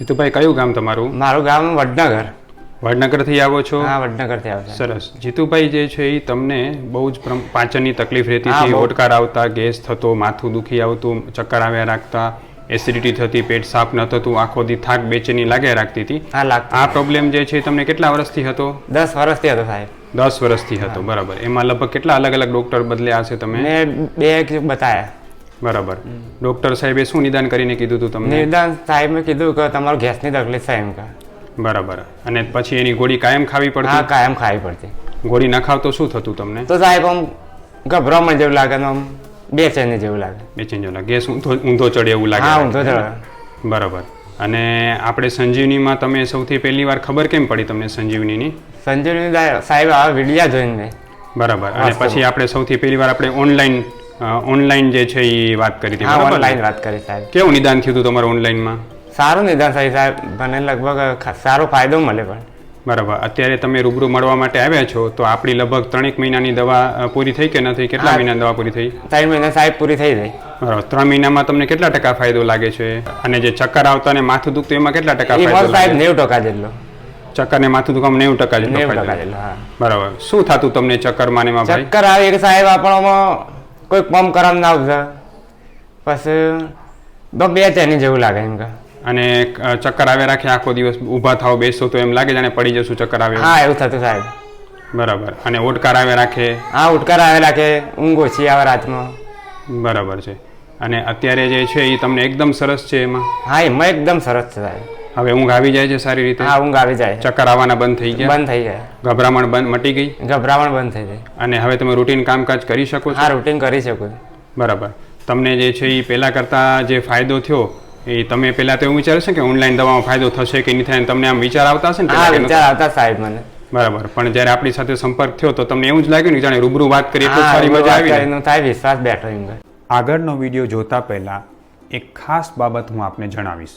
જીતુભાઈ કયું ગામ તમારું? મારું ગામ વડનગર. વડનગરથી આવો છો? હા વડનગરથી આવો સરસ. જીતુભાઈ જે છે એ તમને બહુ જ પાચનની તકલીફ રહેતી હતી ઓટકાર આવતા ગેસ થતો માથું દુખી આવતું ચક્કર આવ્યા રાખતા એસિડિટી થતી પેટ સાફ ન થતું આખો દી થાક બેચેની લાગ્યા રાખતી હતી. આ પ્રોબ્લેમ જે છે તમને કેટલા વર્ષથી હતો? દસ વર્ષથી હતો સાહેબ. દસ વર્ષથી હતો બરાબર. એમાં લગભગ કેટલા અલગ અલગ ડોક્ટર બદલ્યા હશે તમે? બે બતાવ્યા બરાબર. ડોક્ટર સાહેબે શું નિદાન કરીને કીધું હતું તમને? નિદાન સાહેબે કીધું કે તમારો ગેસની તકલીફ છે એમ કે. બરાબર. અને પછી એની ગોળી કાયમ ખાવી હા કાયમ ખાવી પડતી. ગોળી ન ખાવ તો શું થતું તમને? તો સાહેબ આમ ગભરામણ જેવું લાગે આમ બેચેની જેવું લાગે. બેચેની જેવું લાગે. ગેસ ઊંધો ઊંધો ચડે એવું લાગે હા ઊંધો ચડે. બરાબર. અને આપણે સંજીવનીમાં તમે સૌથી પહેલી વાર ખબર કેમ પડી તમને સંજીવનીની? સંજીવની સાહેબ આ વિડિયા જોઈને બરાબર. અને પછી આપણે સૌથી પહેલી વાર આપણે ઓનલાઈન ઓનલાઈન જે છે એ વાત કરી હતી ઓનલાઈન વાત કરી સાહેબ. કેવું નિદાન થયું હતું તમારું ઓનલાઈનમાં સારું નિદાન સાહેબ સાહેબ. મને લગભગ સારો ફાયદો મળે પણ. બરાબર. અત્યારે તમે રૂબરૂ મળવા માટે આવ્યા છો તો આપણી લગભગ ત્રણેક મહિનાની દવા પૂરી થઈ કે ન થઈ? કેટલા મહિના દવા પૂરી થઈ? ત્રણ મહિના સાહેબ પૂરી થઈ ગઈ. બરાબર. ત્રણ મહિનામાં તમને કેટલા ટકા ફાયદો લાગે છે? અને જે ચક્કર આવતા અને માથું દુખતું એમાં કેટલા ટકા ફાયદો સાહેબ નેવું ટકા જેટલો. ચક્કર ને માથું દુખાવામાં નેવું ટકા જેટલો બરાબર. શું થતું તમને ચક્કરમાં ને એમાં ચક્કર આવે સાહેબ આપણોમાં કોઈ કોમ કરમ ના આવશે પછી બે તેની જેવું લાગે એમ કે. અને ચક્કર આવે રાખે આખો દિવસ ઊભા થાવ બેસો તો એમ લાગે જાણે પડી જશું ચક્કર આવે હા એવું થતું સાહેબ બરાબર. અને ઓટકાર આવ્યા રાખે. હા ઓટકાર આવે રાખે ઊંઘ ઓછી આવે રાતમાં. બરાબર છે. અને અત્યારે જે છે એ તમને એકદમ સરસ છે એમાં. હા એમાં એકદમ સરસ છે સાહેબ. હવે ઊંઘ આવી જાય છે સારી રીતે? હા ઊંઘ આવી જાય ચક્કર આવવાના બંધ થઈ ગયા? બંધ થઈ જાય ગભરામણ બંધ મટી ગઈ? ગભરામણ બંધ થઈ જાય અને હવે તમે રૂટીન કામકાજ કરી શકો છો? હા રૂટીન કરી શકું. બરાબર. તમને જે છે એ પહેલાં કરતાં જે ફાયદો થયો એ તમે પહેલાં તો એવું વિચારો છો કે ઓનલાઈન દવામાં ફાયદો થશે કે નહીં થાય તમને આમ વિચાર આવતા હશે ને હા વિચાર આવતા સાહેબ મને. બરાબર. પણ જ્યારે આપણી સાથે સંપર્ક થયો તો તમને એવું જ લાગ્યું ને જાણે રૂબરૂ વાત કરીએ તો સારી મજા આવી થાય વિશ્વાસ બેઠો આગળનો વીડિયો જોતા પહેલાં એક ખાસ બાબત હું આપને જણાવીશ.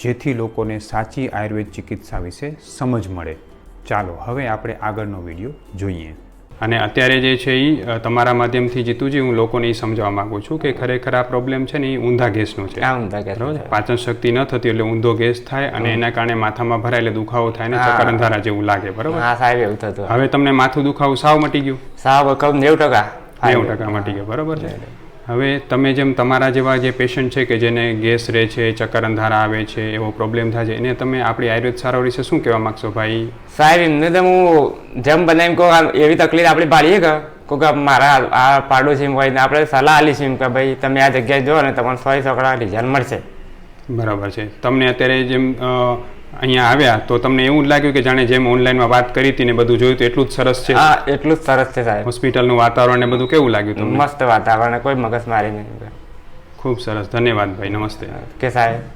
જેથી લોકોને સાચી આયુર્વેદ ચિકિત્સા વિશે સમજ મળે. ચાલો હવે આપણે આગળનો વીડિયો જોઈએ. અને અત્યારે જે છે એ તમારા માધ્યમથી જીતુજી હું લોકોને એ સમજાવવા માંગુ છું કે ખરેખર આ પ્રોબ્લેમ છે ને એ ઊંધા ગેસનો છે. આ ઊંધા ગેસ પાચન શક્તિ ન થતી એટલે ઊંધો ગેસ થાય અને એના કારણે માથામાં ભરાય એટલે દુખાવો થાય ને ચક્કર અંધારા જેવું લાગે બરાબર? હા સાહેબ એવું થતું હવે તમને માથું દુખાવું સાવ મટી ગયું? સાવ કહું નેવું ટકા. નેવું ટકા મટી ગયું બરાબર છે? હવે તમે જેમ તમારા જેવા જે પેશન્ટ છે કે જેને ગેસ રહે છે ચક્કર અંધારા આવે છે એવો પ્રોબ્લેમ થાય છે એને તમે આપણી આયુર્વેદ સારવાર વિશે શું કહેવા માગશો ભાઈ? સાહેબ એમને તો હું જેમ બને એમ કહું એવી તકલીફ આપણે પાડીએ કે કોક કે મારા આ પાડોશી હોય ને આપણે સલાહ આલી છીએ કે ભાઈ તમે આ જગ્યાએ જો ને તમને સો સોકડા રિઝલ્ટ મળશે. બરાબર છે. તમને અત્યારે જેમ અહીંયા આવ્યા તો તમને એવું લાગ્યું કે જાણે જેમ ઓનલાઈનમાં વાત કરી હતી ને બધું જોયું તો એટલું જ સરસ છે? હા એટલું જ સરસ છે સાહેબ. હોસ્પિટલનું વાતાવરણ ને બધું કેવું લાગ્યું તમને? મસ્ત વાતાવરણ કોઈ મગજ મારી નહીં. ખૂબ સરસ. ધન્યવાદ ભાઈ નમસ્તે. કે સાહેબ?